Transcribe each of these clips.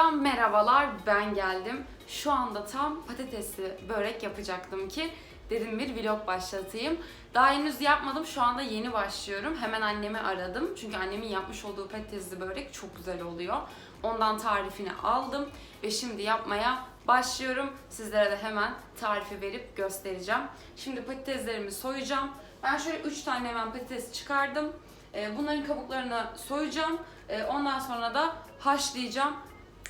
Tekrardan merhabalar. Ben geldim. Şu anda tam patatesli börek yapacaktım ki dedim bir vlog başlatayım. Daha henüz yapmadım. Şu anda yeni başlıyorum. Hemen annemi aradım. Çünkü annemin yapmış olduğu patatesli börek çok güzel oluyor. Ondan tarifini aldım ve şimdi yapmaya başlıyorum. Sizlere de hemen tarifi verip göstereceğim. Şimdi patateslerimi soyacağım. Ben şöyle 3 tane hemen patates çıkardım. Ee, Bunların kabuklarını soyacağım. Ee, Ondan sonra da haşlayacağım.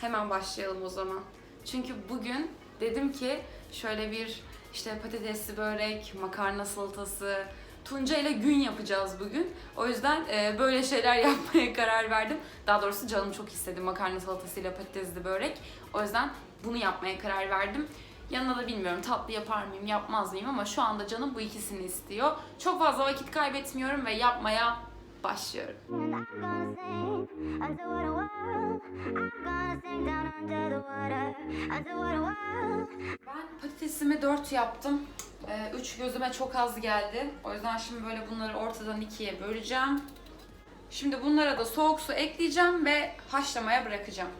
Hemen başlayalım o zaman. Çünkü bugün dedim ki şöyle bir işte patatesli börek, makarna salatası, Tunca ile gün yapacağız bugün. O yüzden e, böyle şeyler yapmaya karar verdim. Daha doğrusu canım çok istedi makarna salatasıyla patatesli börek. O yüzden bunu yapmaya karar verdim. Yanına da bilmiyorum tatlı yapar mıyım, yapmaz mıyım ama şu anda canım bu ikisini istiyor. Çok fazla vakit kaybetmiyorum ve yapmaya başlıyorum. Ben patatesimi 4 yaptım. 3 gözüme çok az geldi. O yüzden şimdi böyle bunları ortadan ikiye böleceğim. Şimdi bunlara da soğuk su ekleyeceğim ve haşlamaya bırakacağım.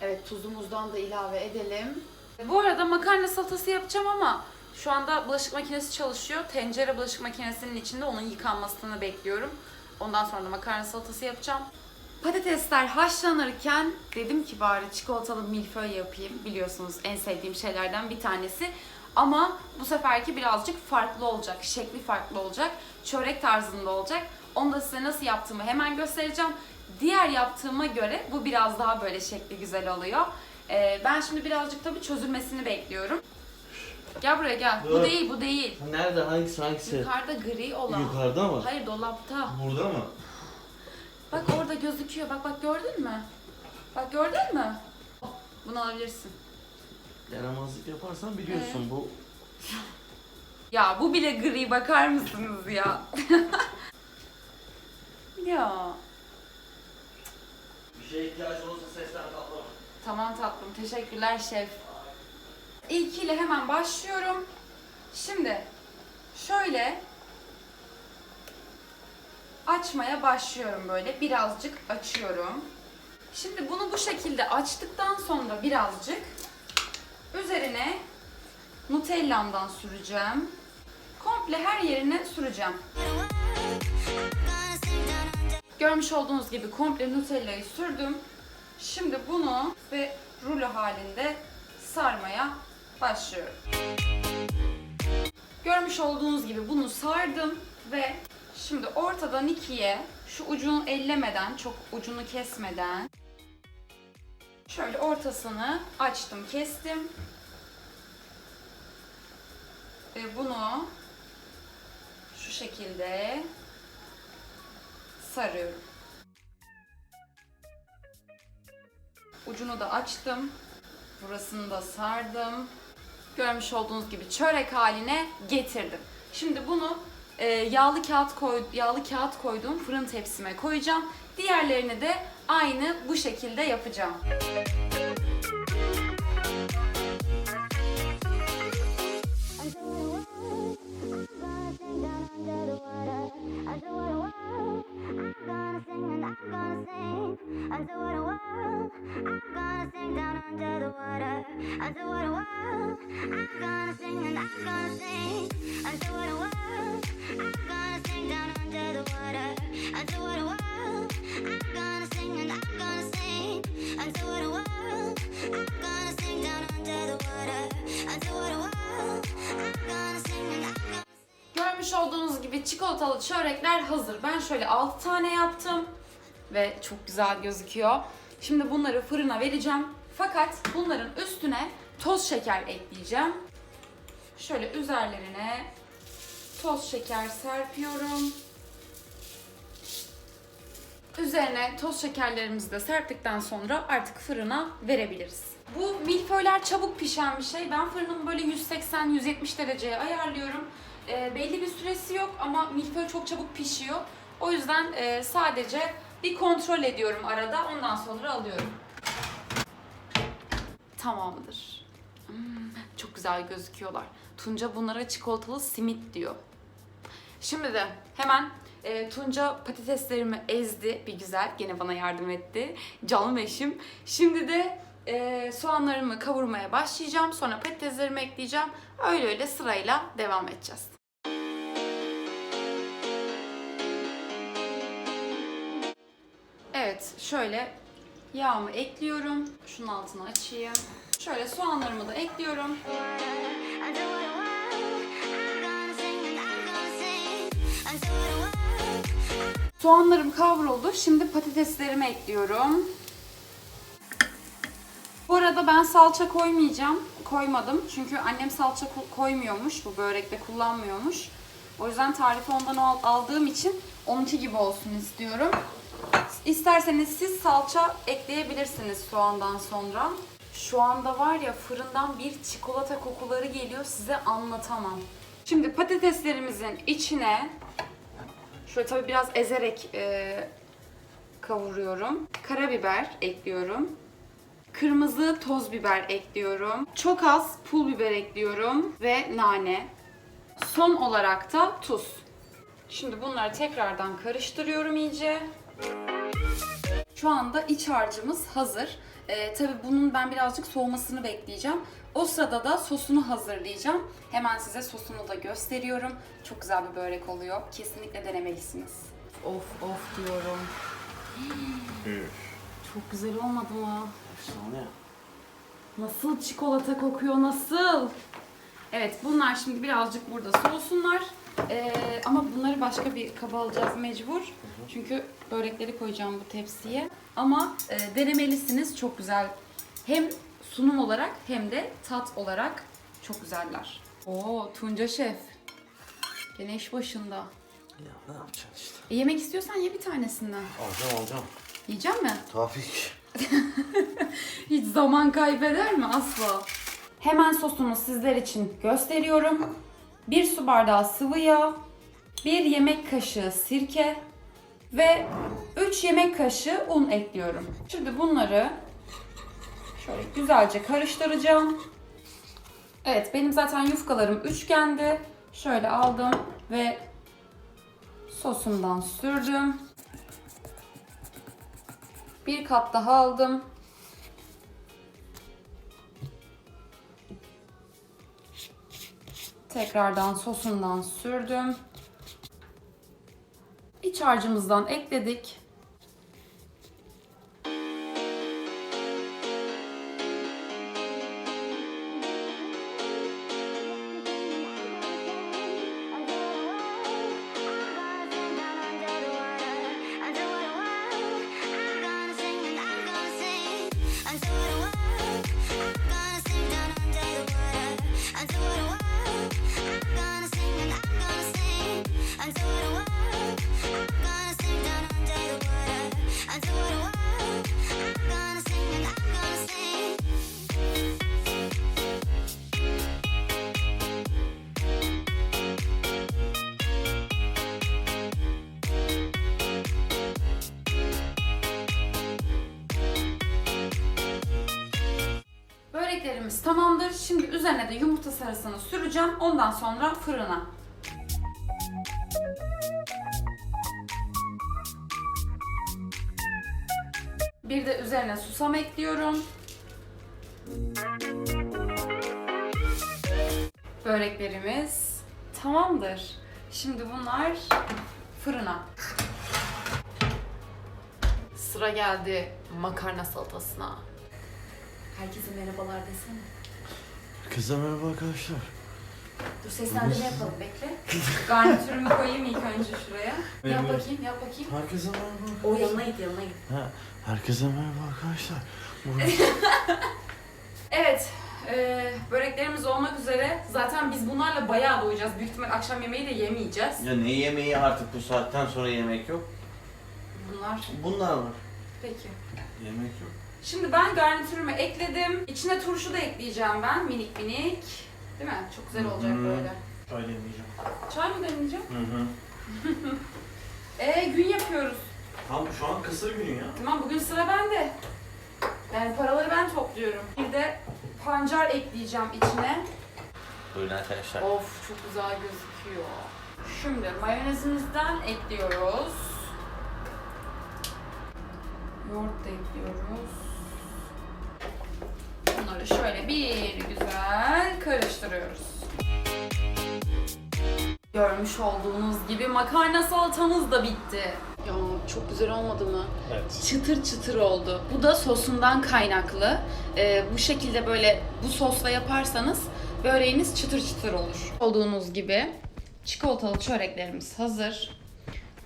Evet tuzumuzdan da ilave edelim. Bu arada makarna salatası yapacağım ama şu anda bulaşık makinesi çalışıyor. Tencere bulaşık makinesinin içinde onun yıkanmasını bekliyorum. Ondan sonra da makarna salatası yapacağım. Patatesler haşlanırken dedim ki bari çikolatalı milföy yapayım. Biliyorsunuz en sevdiğim şeylerden bir tanesi. Ama bu seferki birazcık farklı olacak. Şekli farklı olacak. Çörek tarzında olacak. Onu da size nasıl yaptığımı hemen göstereceğim. Diğer yaptığıma göre bu biraz daha böyle şekli güzel oluyor. Ee, ben şimdi birazcık tabii çözülmesini bekliyorum. Gel buraya gel. Bu Dur. değil, bu değil. Nerede? Hangisi hangisi? Yukarıda gri olan. Yukarıda mı? Hayır dolapta. Burada mı? Bak orada gözüküyor. Bak bak gördün mü? Bak gördün mü? Bunu alabilirsin. Yaramazlık yaparsan biliyorsun bu. Ya bu bile gri bakar mısınız ya? ya. Bir şeye ihtiyacın olursa seslen tatlım. Tamam tatlım. Teşekkürler şef. İlkiyle hemen başlıyorum. Şimdi şöyle açmaya başlıyorum böyle. Birazcık açıyorum. Şimdi bunu bu şekilde açtıktan sonra birazcık üzerine Nutella'mdan süreceğim. Komple her yerine süreceğim. Görmüş olduğunuz gibi komple Nutella'yı sürdüm. Şimdi bunu ve rulo halinde sarmaya başlıyorum. Görmüş olduğunuz gibi bunu sardım ve şimdi ortadan ikiye şu ucunu ellemeden, çok ucunu kesmeden şöyle ortasını açtım, kestim. Ve bunu şu şekilde sarıyorum. Ucunu da açtım. Burasını da sardım. Görmüş olduğunuz gibi çörek haline getirdim. Şimdi bunu e, yağlı kağıt koy, yağlı kağıt koyduğum fırın tepsime koyacağım. Diğerlerini de aynı bu şekilde yapacağım. Until under the water until what a world. I'm gonna sing I'm gonna sing down under the water as a water wall. I'm gonna sing and I'm gonna sing until çikolatalı çörekler hazır. Ben şöyle 6 tane yaptım ve çok güzel gözüküyor. Şimdi bunları fırına vereceğim. Fakat bunların üstüne toz şeker ekleyeceğim. Şöyle üzerlerine toz şeker serpiyorum. Üzerine toz şekerlerimizi de serptikten sonra artık fırına verebiliriz. Bu milföyler çabuk pişen bir şey. Ben fırınımı böyle 180-170 dereceye ayarlıyorum. Ee, belli bir süresi yok ama milföy çok çabuk pişiyor. O yüzden e, sadece bir kontrol ediyorum arada. Ondan sonra alıyorum. Tamamdır. Hmm, çok güzel gözüküyorlar. Tunca bunlara çikolatalı simit diyor. Şimdi de hemen E, Tunca patateslerimi ezdi bir güzel. Gene bana yardım etti. Canım eşim. Şimdi de e, soğanlarımı kavurmaya başlayacağım. Sonra patateslerimi ekleyeceğim. Öyle öyle sırayla devam edeceğiz. Evet, şöyle yağımı ekliyorum. Şunun altını açayım. Şöyle soğanlarımı da ekliyorum. Soğanlarım kavruldu. Şimdi patateslerimi ekliyorum. Bu arada ben salça koymayacağım. Koymadım. Çünkü annem salça ko- koymuyormuş. Bu börekte kullanmıyormuş. O yüzden tarifi ondan al- aldığım için onunki gibi olsun istiyorum. İsterseniz siz salça ekleyebilirsiniz soğandan sonra. Şu anda var ya fırından bir çikolata kokuları geliyor size anlatamam. Şimdi patateslerimizin içine şöyle tabii biraz ezerek e, kavuruyorum. Karabiber ekliyorum. Kırmızı toz biber ekliyorum. Çok az pul biber ekliyorum ve nane. Son olarak da tuz. Şimdi bunları tekrardan karıştırıyorum iyice. Şu anda iç harcımız hazır. Ee, tabii bunun ben birazcık soğumasını bekleyeceğim. O sırada da sosunu hazırlayacağım. Hemen size sosunu da gösteriyorum. Çok güzel bir börek oluyor. Kesinlikle denemelisiniz. Of of diyorum. Çok güzel olmadı mı? Efsane. Nasıl çikolata kokuyor nasıl? Evet bunlar şimdi birazcık burada soğusunlar. Ee, ama bunları başka bir kaba alacağız mecbur. Çünkü börekleri koyacağım bu tepsiye. Ama e, denemelisiniz çok güzel. Hem sunum olarak hem de tat olarak çok güzeller. Oo Tunca Şef. Gene iş başında. Ya ne yapacaksın işte. E, yemek istiyorsan ye bir tanesinden. Alacağım alacağım. Yiyecek mi? Tabii ki. Hiç zaman kaybeder mi? Asla. Hemen sosunu sizler için gösteriyorum. 1 su bardağı sıvı yağ, 1 yemek kaşığı sirke ve 3 yemek kaşığı un ekliyorum. Şimdi bunları şöyle güzelce karıştıracağım. Evet benim zaten yufkalarım üçgendi. Şöyle aldım ve sosumdan sürdüm. Bir kat daha aldım. Tekrardan sosundan sürdüm. İç harcımızdan ekledik. Böreklerimiz tamamdır. Şimdi üzerine de yumurta sarısını süreceğim. Ondan sonra fırına. Bir de üzerine susam ekliyorum. Böreklerimiz tamamdır. Şimdi bunlar fırına. Sıra geldi makarna salatasına. Herkese merhabalar desene. Kıza merhaba arkadaşlar. Dur seslendirme yapalım bekle. Garnitürümü koyayım ilk önce şuraya. Yap bakayım, yap bakayım. Herkese merhaba. O yanına git, yanına git. Ha, herkese merhaba arkadaşlar. Bugün Evet, e, böreklerimiz olmak üzere. Zaten biz bunlarla bayağı doyacağız. Büyük ihtimal akşam yemeği de yemeyeceğiz. ya ne yemeği artık bu saatten sonra yemek yok. Bunlar. Bunlar var. Peki. Yemek yok. Şimdi ben garnitürümü ekledim. İçine turşu da ekleyeceğim ben minik minik. Değil mi? Çok güzel olacak Hı. böyle. Öyle yemeyeceğim. Çay mı demleyeceğim? Hı hı. Ee gün yapıyoruz. Tam şu an kısır günü ya. Tamam bugün sıra bende. Yani paraları ben topluyorum. Bir de pancar ekleyeceğim içine. Buyurun arkadaşlar. Of çok güzel gözüküyor. Şimdi mayonezimizden ekliyoruz. Yoğurt da ekliyoruz. Bunları şöyle bir güzel karıştırıyoruz. Görmüş olduğunuz gibi makarna salatamız da bitti. Ya çok güzel olmadı mı? Evet. çıtır çıtır oldu. Bu da sosundan kaynaklı. Ee, bu şekilde böyle bu sosla yaparsanız böreğiniz çıtır çıtır olur. Olduğunuz gibi çikolatalı çöreklerimiz hazır.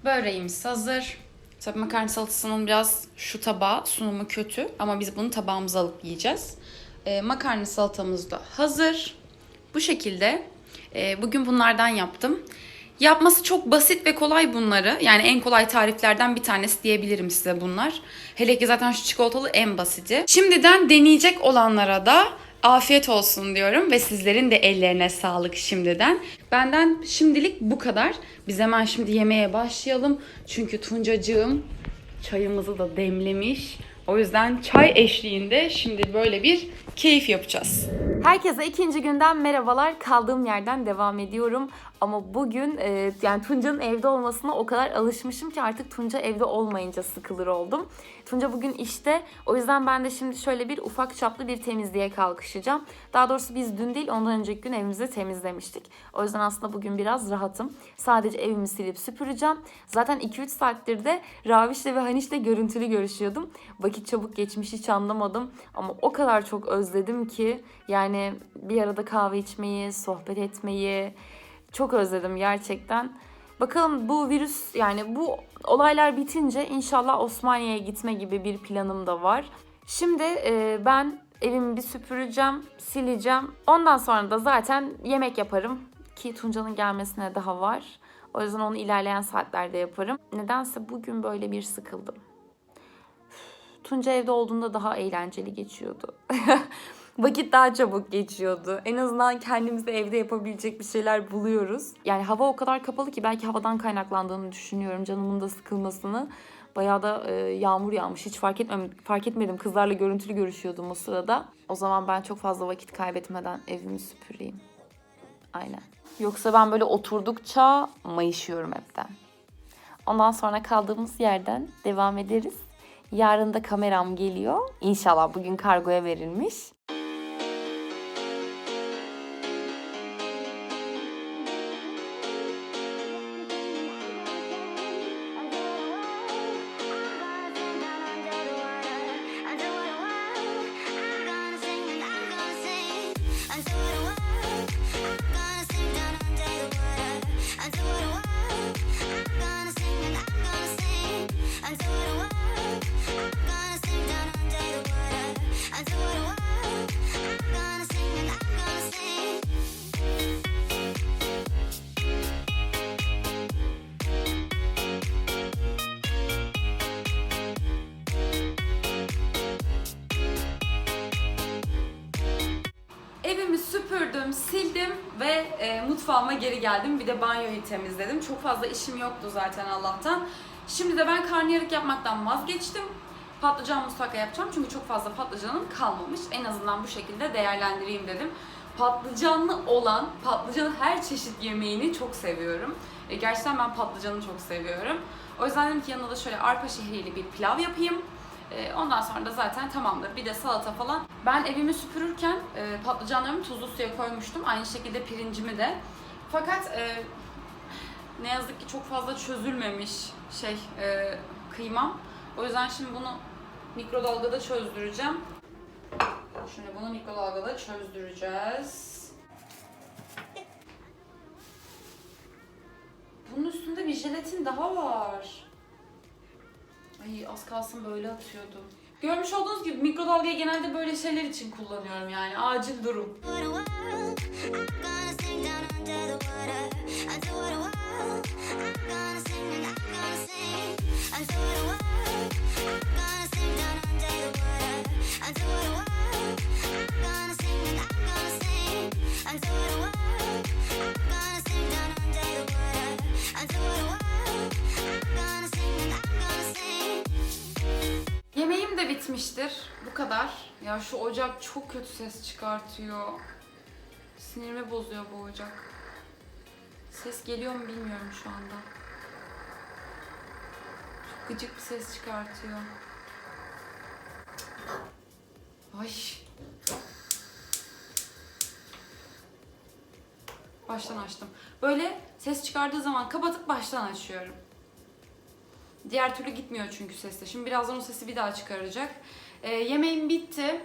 Böreğimiz hazır. Tabii makarna salatasının biraz şu tabağı sunumu kötü ama biz bunu tabağımıza alıp yiyeceğiz. Ee, makarna salatamız da hazır. Bu şekilde e, bugün bunlardan yaptım. Yapması çok basit ve kolay bunları. Yani en kolay tariflerden bir tanesi diyebilirim size bunlar. Hele ki zaten şu çikolatalı en basiti. Şimdiden deneyecek olanlara da afiyet olsun diyorum ve sizlerin de ellerine sağlık şimdiden. Benden şimdilik bu kadar. Biz hemen şimdi yemeğe başlayalım. Çünkü Tuncacığım çayımızı da demlemiş. O yüzden çay eşliğinde şimdi böyle bir keyif yapacağız. Herkese ikinci günden merhabalar. Kaldığım yerden devam ediyorum. Ama bugün e, yani Tunca'nın evde olmasına o kadar alışmışım ki artık Tunca evde olmayınca sıkılır oldum. Tunca bugün işte. O yüzden ben de şimdi şöyle bir ufak çaplı bir temizliğe kalkışacağım. Daha doğrusu biz dün değil ondan önceki gün evimizi temizlemiştik. O yüzden aslında bugün biraz rahatım. Sadece evimi silip süpüreceğim. Zaten 2-3 saattir de Raviş'le ve Haniş'le görüntülü görüşüyordum. Vakit çabuk geçmiş hiç anlamadım. Ama o kadar çok özledim ki yani bir arada kahve içmeyi, sohbet etmeyi çok özledim gerçekten. Bakalım bu virüs yani bu olaylar bitince inşallah Osmaniye'ye gitme gibi bir planım da var. Şimdi e, ben evimi bir süpüreceğim, sileceğim. Ondan sonra da zaten yemek yaparım ki Tunca'nın gelmesine daha var. O yüzden onu ilerleyen saatlerde yaparım. Nedense bugün böyle bir sıkıldım. Tunca evde olduğunda daha eğlenceli geçiyordu. Vakit daha çabuk geçiyordu. En azından kendimiz de evde yapabilecek bir şeyler buluyoruz. Yani hava o kadar kapalı ki belki havadan kaynaklandığını düşünüyorum. Canımın da sıkılmasını. Bayağı da e, yağmur yağmış. Hiç fark etmem fark etmedim. Kızlarla görüntülü görüşüyordum o sırada. O zaman ben çok fazla vakit kaybetmeden evimi süpüreyim. Aynen. Yoksa ben böyle oturdukça mayışıyorum hepten. Ondan sonra kaldığımız yerden devam ederiz. Yarın da kameram geliyor. İnşallah bugün kargoya verilmiş. Temizledim. Çok fazla işim yoktu zaten Allah'tan. Şimdi de ben karnıyarık yapmaktan vazgeçtim. Patlıcan musakka yapacağım çünkü çok fazla patlıcanım kalmamış. En azından bu şekilde değerlendireyim dedim. Patlıcanlı olan, patlıcanın her çeşit yemeğini çok seviyorum. E, gerçekten ben patlıcanı çok seviyorum. O yüzden dedim ki yanına da şöyle arpa şehriyeli bir pilav yapayım. E, Ondan sonra da zaten tamamdır. Bir de salata falan. Ben evimi süpürürken e, patlıcanlarımı tuzlu suya koymuştum. Aynı şekilde pirincimi de. Fakat e, ne yazık ki çok fazla çözülmemiş şey e, kıymam. O yüzden şimdi bunu mikrodalgada çözdüreceğim. Şimdi bunu mikrodalgada çözdüreceğiz. Bunun üstünde bir jelatin daha var. Ay az kalsın böyle atıyordum. Görmüş olduğunuz gibi mikrodalgayı genelde böyle şeyler için kullanıyorum yani acil durum. Yemeğim de bitmiştir. Bu kadar. Ya şu ocak çok kötü ses çıkartıyor. Sinirimi bozuyor bu ocak. Ses geliyor mu bilmiyorum şu anda. Çok gıcık bir ses çıkartıyor. Ay. Baştan açtım. Böyle ses çıkardığı zaman kapatıp baştan açıyorum. Diğer türlü gitmiyor çünkü sesle. Şimdi birazdan o sesi bir daha çıkaracak. Ee, yemeğim bitti.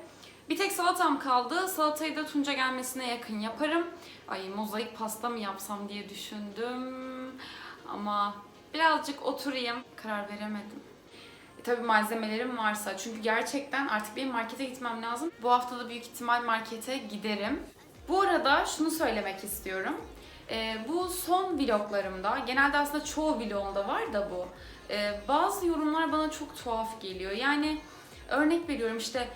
Bir tek salatam kaldı. Salatayı da Tunca gelmesine yakın yaparım. Ay mozaik pasta mı yapsam diye düşündüm. Ama birazcık oturayım. Karar veremedim. E, tabii malzemelerim varsa. Çünkü gerçekten artık benim markete gitmem lazım. Bu hafta da büyük ihtimal markete giderim. Bu arada şunu söylemek istiyorum. Ee, bu son vloglarımda, genelde aslında çoğu vlogumda var da bu. Ee, bazı yorumlar bana çok tuhaf geliyor. Yani örnek veriyorum işte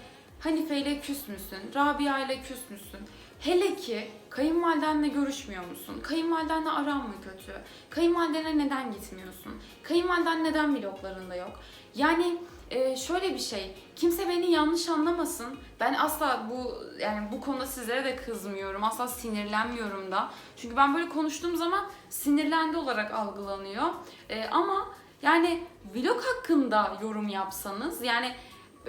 Hanife ile küs müsün? Rabia ile küs müsün? Hele ki kayınvalidenle görüşmüyor musun? Kayınvalidenle aran mı kötü? Kayınvalidene neden gitmiyorsun? Kayınvaliden neden vloglarında yok? Yani e, şöyle bir şey, kimse beni yanlış anlamasın. Ben asla bu yani bu konuda sizlere de kızmıyorum. Asla sinirlenmiyorum da. Çünkü ben böyle konuştuğum zaman sinirlendi olarak algılanıyor. E, ama yani vlog hakkında yorum yapsanız yani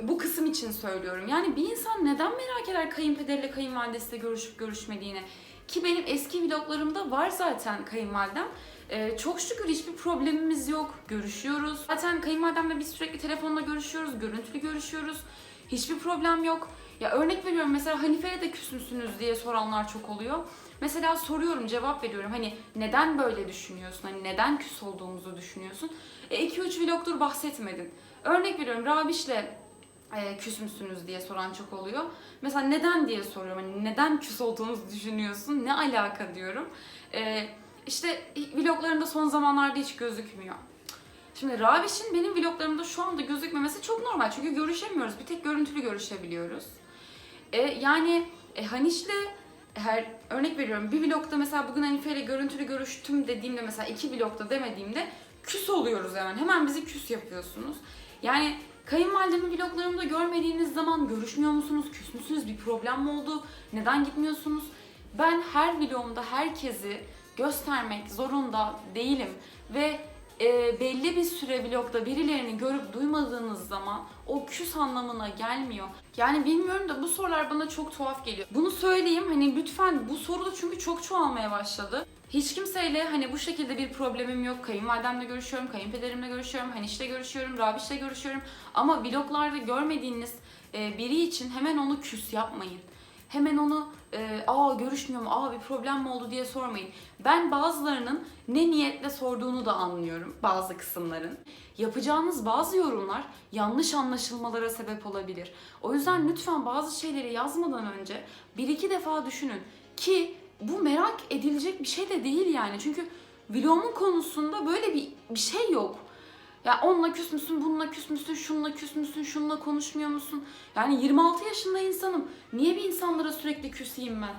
bu kısım için söylüyorum. Yani bir insan neden merak eder kayınpederle kayınvalidesiyle görüşüp görüşmediğini? Ki benim eski vloglarımda var zaten kayınvalidem. Ee, çok şükür hiçbir problemimiz yok. Görüşüyoruz. Zaten kayınvalidemle biz sürekli telefonla görüşüyoruz, görüntülü görüşüyoruz. Hiçbir problem yok. Ya örnek veriyorum mesela Hanife'ye de küs müsünüz diye soranlar çok oluyor. Mesela soruyorum, cevap veriyorum. Hani neden böyle düşünüyorsun? Hani neden küs olduğumuzu düşünüyorsun? E 2-3 vlogdur bahsetmedin. Örnek veriyorum Rabiş'le e, küs müsünüz diye soran çok oluyor. Mesela neden diye soruyorum. Hani neden küs olduğunuzu düşünüyorsun? Ne alaka diyorum. E, işte vloglarında son zamanlarda hiç gözükmüyor. Şimdi Raviş'in benim vloglarımda şu anda gözükmemesi çok normal. Çünkü görüşemiyoruz. Bir tek görüntülü görüşebiliyoruz. E, yani e, Haniş'le her örnek veriyorum bir vlogda mesela bugün Hanife ile görüntülü görüştüm dediğimde mesela iki vlogda demediğimde küs oluyoruz hemen. Hemen bizi küs yapıyorsunuz. Yani kayınvalidemin vloglarımda görmediğiniz zaman görüşmüyor musunuz? Küs müsünüz? Bir problem mi oldu? Neden gitmiyorsunuz? Ben her vlogumda herkesi göstermek zorunda değilim. Ve e, belli bir süre vlogda birilerini görüp duymadığınız zaman o küs anlamına gelmiyor. Yani bilmiyorum da bu sorular bana çok tuhaf geliyor. Bunu söyleyeyim hani lütfen bu soru da çünkü çok çoğalmaya başladı. Hiç kimseyle hani bu şekilde bir problemim yok. Kayınvalidemle görüşüyorum, kayınpederimle görüşüyorum, Haniş'le görüşüyorum, Rabiş'le görüşüyorum. Ama vloglarda görmediğiniz e, biri için hemen onu küs yapmayın. Hemen onu e, aa görüşmüyor mu, aa bir problem mi oldu diye sormayın. Ben bazılarının ne niyetle sorduğunu da anlıyorum bazı kısımların. Yapacağınız bazı yorumlar yanlış anlaşılmalara sebep olabilir. O yüzden lütfen bazı şeyleri yazmadan önce bir iki defa düşünün ki bu merak edilecek bir şey de değil yani. Çünkü vlogumun konusunda böyle bir, bir şey yok. Ya onunla küs müsün, bununla küs müsün, şununla küs müsün, şununla konuşmuyor musun? Yani 26 yaşında insanım. Niye bir insanlara sürekli küseyim ben?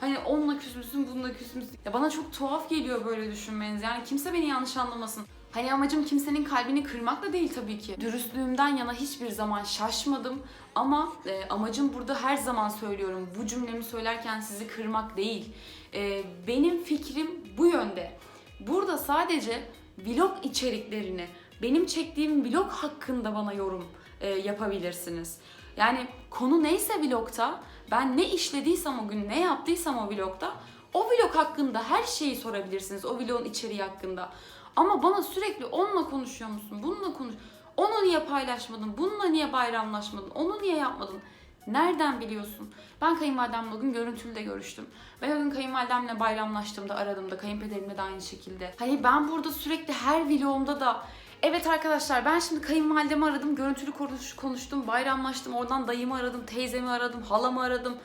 Hani onunla küs müsün, bununla küs müsün? Ya bana çok tuhaf geliyor böyle düşünmeniz. Yani kimse beni yanlış anlamasın. Hani amacım kimsenin kalbini kırmak da değil tabii ki. Dürüstlüğümden yana hiçbir zaman şaşmadım. Ama e, amacım burada her zaman söylüyorum. Bu cümlemi söylerken sizi kırmak değil. E, benim fikrim bu yönde. Burada sadece vlog içeriklerini, benim çektiğim vlog hakkında bana yorum e, yapabilirsiniz. Yani konu neyse vlogta, ben ne işlediysem o gün, ne yaptıysam o vlogta, o vlog hakkında her şeyi sorabilirsiniz. O vlogun içeriği hakkında. Ama bana sürekli onunla konuşuyor musun, bununla konuş... Onu niye paylaşmadın, bununla niye bayramlaşmadın, onu niye yapmadın? Nereden biliyorsun? Ben kayınvalidemle o gün görüntülü de görüştüm. Ben o gün kayınvalidemle bayramlaştığımda aradığımda kayınpederimle de aynı şekilde. Hani ben burada sürekli her vlogumda da Evet arkadaşlar ben şimdi kayınvalidemi aradım, görüntülü konuş, konuştum, bayramlaştım, oradan dayımı aradım, teyzemi aradım, halamı aradım.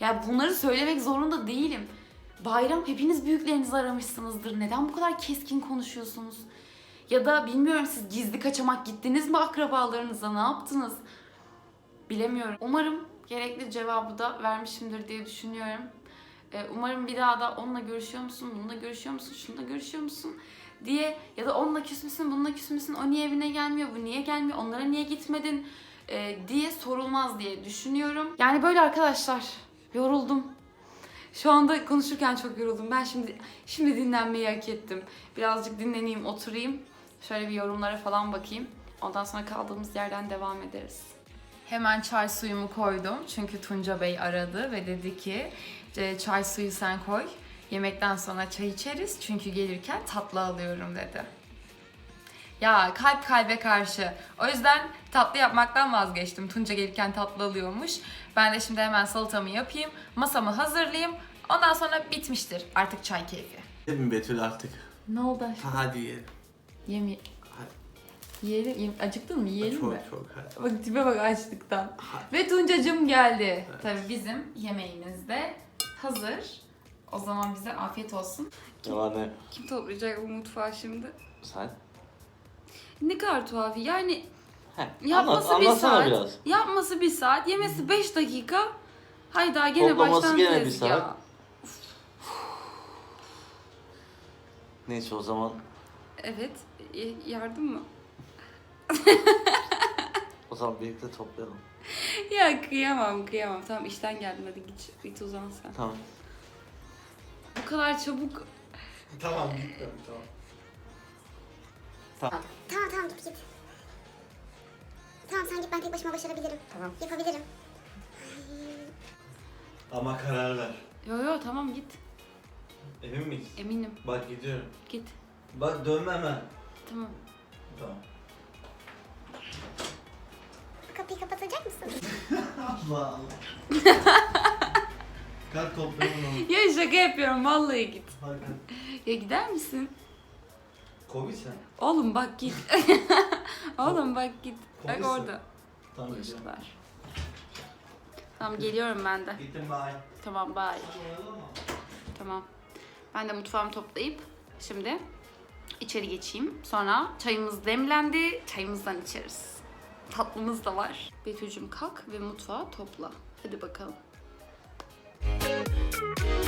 Yani bunları söylemek zorunda değilim. Bayram hepiniz büyüklerinizi aramışsınızdır. Neden bu kadar keskin konuşuyorsunuz? Ya da bilmiyorum siz gizli kaçamak gittiniz mi akrabalarınıza, ne yaptınız? Bilemiyorum. Umarım gerekli cevabı da vermişimdir diye düşünüyorum. Ee, umarım bir daha da onunla görüşüyor musun, bununla görüşüyor musun, şununla görüşüyor musun diye ya da onunla küs müsün, bununla küs müsün, o niye evine gelmiyor, bu niye gelmiyor, onlara niye gitmedin e, diye sorulmaz diye düşünüyorum. Yani böyle arkadaşlar, yoruldum. Şu anda konuşurken çok yoruldum. Ben şimdi şimdi dinlenmeyi hak ettim. Birazcık dinleneyim, oturayım. Şöyle bir yorumlara falan bakayım. Ondan sonra kaldığımız yerden devam ederiz. Hemen çay suyumu koydum. Çünkü Tunca Bey aradı ve dedi ki "E, çay suyu sen koy. Yemekten sonra çay içeriz. Çünkü gelirken tatlı alıyorum dedi. Ya kalp kalbe karşı. O yüzden tatlı yapmaktan vazgeçtim. Tunca gelirken tatlı alıyormuş. Ben de şimdi hemen salatamı yapayım. Masamı hazırlayayım. Ondan sonra bitmiştir. Artık çay keyfi. Değil mi Betül artık? Ne oldu aşkım? Hadi yiyelim. Yemi... Yiyelim. Yem... Acıktın mı? Yiyelim çok mi? çok hadi. Bak tipe bak açlıktan. Ve Tuncacım geldi. Tabii bizim yemeğimiz de hazır. O zaman bize afiyet olsun. Ne var ne? Kim toplayacak bu mutfağı şimdi? Sen? Ne kadar tuhaf. Yani He. yapması Anlat, bir anlatsana saat. biraz. Yapması bir saat. Yemesi 5 dakika. Hayda gene Toplaması baştan gene bir tezgah. saat. Neyse o zaman Evet. y- Yardım mı? o zaman birlikte toplayalım. Ya kıyamam kıyamam. Tamam işten geldim hadi git, git uzan sen. Tamam. Bu kadar çabuk. Tamam gittim tamam. Tamam tamam dur git. Tamam sen git ben tek başıma başarabilirim. Tamam. Yapabilirim. Ama karar ver. Yo yo tamam git. Emin miyiz? Eminim. Bak gidiyorum. Git. Bak dönme hemen. Tamam. Tamam. Kapıyı kapatacak mısın? Allah Allah. Kalk toplayalım onu. Ya şaka yapıyorum vallahi git. Hadi. Ya gider misin? Covid sen. Oğlum bak git. Oğlum bak git. Bak Komiksin. orada. Tamam. Işıklar. Tamam geliyorum ben de. Gittim bye. Tamam bye. Tamam. Ben de mutfağımı toplayıp şimdi içeri geçeyim. Sonra çayımız demlendi. Çayımızdan içeriz. Tatlımız da var. Betül'cüm kalk ve mutfağı topla. Hadi bakalım. Thank you.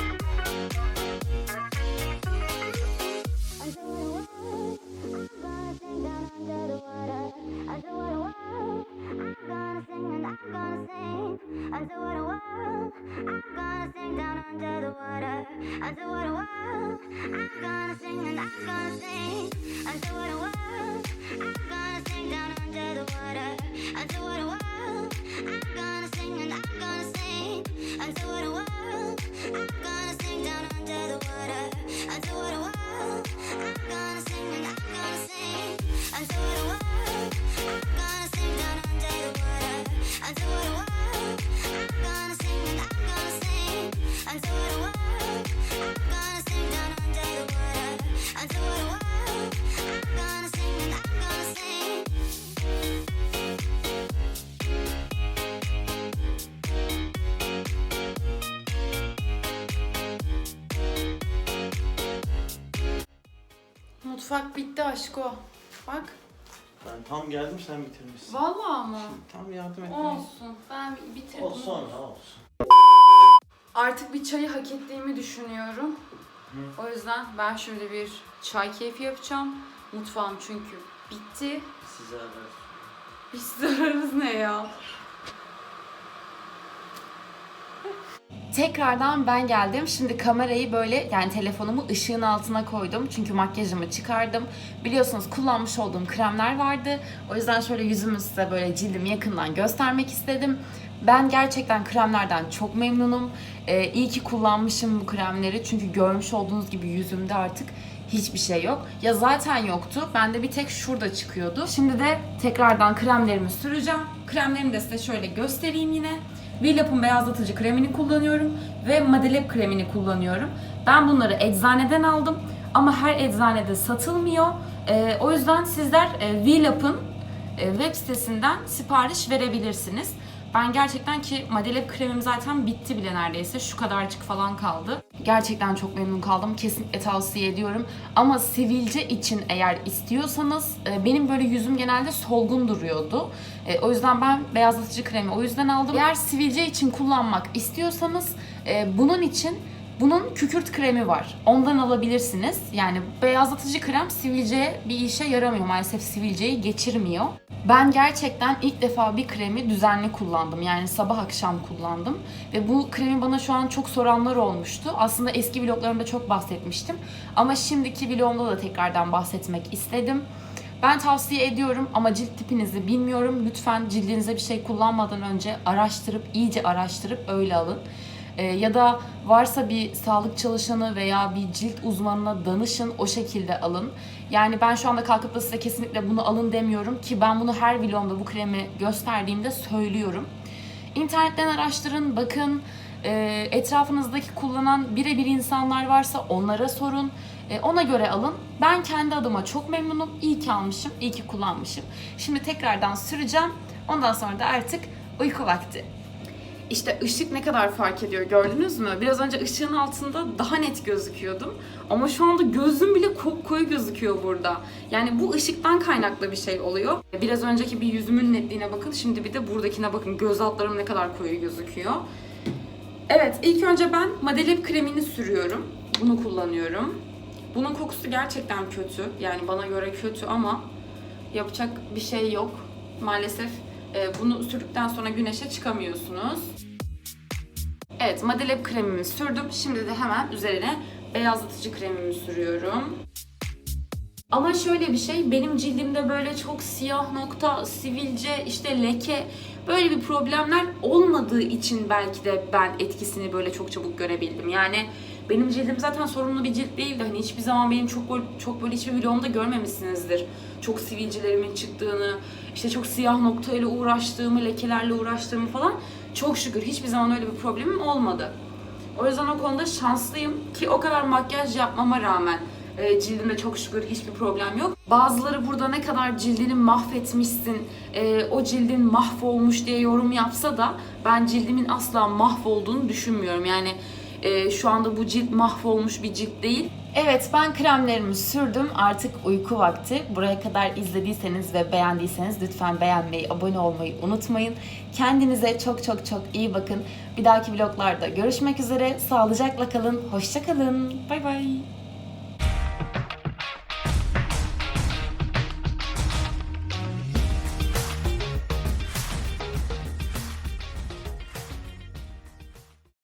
Mutfak bitti aşko. Bak. Ben tam geldim sen bitirmişsin. Vallahi mı? Tam yardım etmeyi. Olsun. Ben bitirdim. O sonra olsun. Artık bir çayı hak ettiğimi düşünüyorum. O yüzden ben şimdi bir çay keyfi yapacağım. Mutfağım çünkü bitti. Size haber. Biz zararımız ne ya? Tekrardan ben geldim. Şimdi kamerayı böyle yani telefonumu ışığın altına koydum. Çünkü makyajımı çıkardım. Biliyorsunuz kullanmış olduğum kremler vardı. O yüzden şöyle yüzümü size böyle cildimi yakından göstermek istedim. Ben gerçekten kremlerden çok memnunum. Ee, iyi ki kullanmışım bu kremleri. Çünkü görmüş olduğunuz gibi yüzümde artık hiçbir şey yok. Ya zaten yoktu. Bende bir tek şurada çıkıyordu. Şimdi de tekrardan kremlerimi süreceğim. Kremlerimi de size şöyle göstereyim yine. Villap'ın beyazlatıcı kremini kullanıyorum ve Madelep kremini kullanıyorum. Ben bunları eczaneden aldım ama her eczanede satılmıyor. Ee, o yüzden sizler e, Villap'ın e, web sitesinden sipariş verebilirsiniz. Ben gerçekten ki Madelep kremim zaten bitti bile neredeyse. Şu kadarcık falan kaldı. Gerçekten çok memnun kaldım. Kesinlikle tavsiye ediyorum. Ama sivilce için eğer istiyorsanız e, benim böyle yüzüm genelde solgun duruyordu. E, O yüzden ben beyazlatıcı kremi o yüzden aldım. Eğer sivilce için kullanmak istiyorsanız e, bunun için Bunun kükürt kremi var. Ondan alabilirsiniz. Yani beyazlatıcı krem sivilceye bir işe yaramıyor. Maalesef sivilceyi geçirmiyor. Ben gerçekten ilk defa bir kremi düzenli kullandım. Yani sabah akşam kullandım. Ve bu kremi bana şu an çok soranlar olmuştu. Aslında eski vloglarımda çok bahsetmiştim. Ama şimdiki vlogumda da tekrardan bahsetmek istedim. Ben tavsiye ediyorum ama cilt tipinizi bilmiyorum. Lütfen cildinize bir şey kullanmadan önce araştırıp, iyice araştırıp öyle alın. Ee, ya da varsa bir sağlık çalışanı veya bir cilt uzmanına danışın, o şekilde alın. Yani ben şu anda kalkıp da size kesinlikle bunu alın demiyorum ki ben bunu her vlogumda bu kremi gösterdiğimde söylüyorum. İnternetten araştırın, bakın. Ee, etrafınızdaki kullanan birebir insanlar varsa onlara sorun. Ee, ona göre alın. Ben kendi adıma çok memnunum. İyi ki almışım, iyi ki kullanmışım. Şimdi tekrardan süreceğim. Ondan sonra da artık uyku vakti. İşte ışık ne kadar fark ediyor gördünüz mü? Biraz önce ışığın altında daha net gözüküyordum. Ama şu anda gözüm bile koyu gözüküyor burada. Yani bu ışıktan kaynaklı bir şey oluyor. Biraz önceki bir yüzümün netliğine bakın. Şimdi bir de buradakine bakın. Göz altlarım ne kadar koyu gözüküyor. Evet, ilk önce ben Madelep kremini sürüyorum. Bunu kullanıyorum. Bunun kokusu gerçekten kötü. Yani bana göre kötü ama yapacak bir şey yok. Maalesef bunu sürdükten sonra güneşe çıkamıyorsunuz. Evet, Madelep kremimi sürdüm. Şimdi de hemen üzerine beyazlatıcı kremimi sürüyorum. Ama şöyle bir şey, benim cildimde böyle çok siyah nokta, sivilce, işte leke böyle bir problemler olmadığı için belki de ben etkisini böyle çok çabuk görebildim. Yani benim cildim zaten sorunlu bir cilt değildi. Hani hiçbir zaman benim çok böyle, çok böyle hiçbir vlogumda görmemişsinizdir. Çok sivilcelerimin çıktığını, işte çok siyah noktayla uğraştığımı, lekelerle uğraştığımı falan. Çok şükür hiçbir zaman öyle bir problemim olmadı. O yüzden o konuda şanslıyım ki o kadar makyaj yapmama rağmen e, cildimde çok şükür hiçbir problem yok. Bazıları burada ne kadar cildini mahvetmişsin, e, o cildin mahvolmuş diye yorum yapsa da ben cildimin asla mahvolduğunu düşünmüyorum. Yani e, şu anda bu cilt mahvolmuş bir cilt değil. Evet ben kremlerimi sürdüm. Artık uyku vakti. Buraya kadar izlediyseniz ve beğendiyseniz lütfen beğenmeyi, abone olmayı unutmayın. Kendinize çok çok çok iyi bakın. Bir dahaki vloglarda görüşmek üzere. Sağlıcakla kalın. Hoşça kalın. Bay bay.